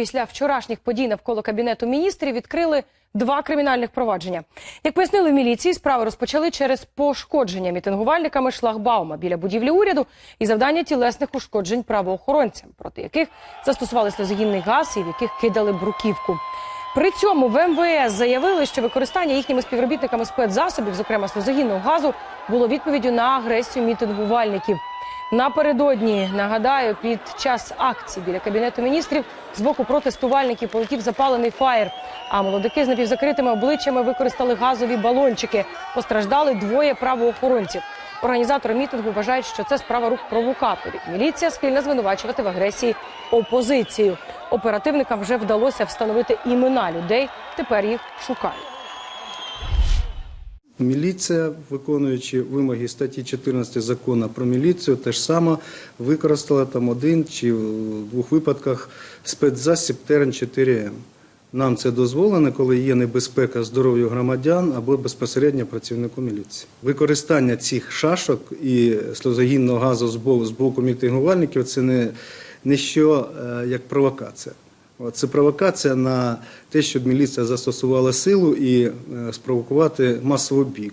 після вчорашніх подій навколо кабінету міністрів відкрили два кримінальних провадження. Як пояснили в міліції, справи розпочали через пошкодження мітингувальниками шлагбаума біля будівлі уряду і завдання тілесних ушкоджень правоохоронцям, проти яких застосували сльозогінний газ і в яких кидали бруківку. При цьому в МВС заявили, що використання їхніми співробітниками спецзасобів, зокрема сльозогінного газу, було відповіддю на агресію мітингувальників. Напередодні нагадаю, під час акції біля кабінету міністрів з боку протестувальників полетів запалений фаєр. А молодики з напівзакритими обличчями використали газові балончики. Постраждали двоє правоохоронців. Організатори мітингу вважають, що це справа рук провокаторів. Міліція схильна звинувачувати в агресії опозицію. Оперативникам вже вдалося встановити імена людей. Тепер їх шукають. Міліція, виконуючи вимоги статті 14 закону про міліцію, теж саме використала там один чи в двох випадках спецзасіб терен 4М. Нам це дозволено, коли є небезпека здоров'ю громадян або безпосередньо працівнику міліції. Використання цих шашок і сльозогінного газу з боку, з боку мітингувальників це не, не що е, як провокація. Це провокація на те, щоб міліція застосувала силу і е, спровокувати масовий бій.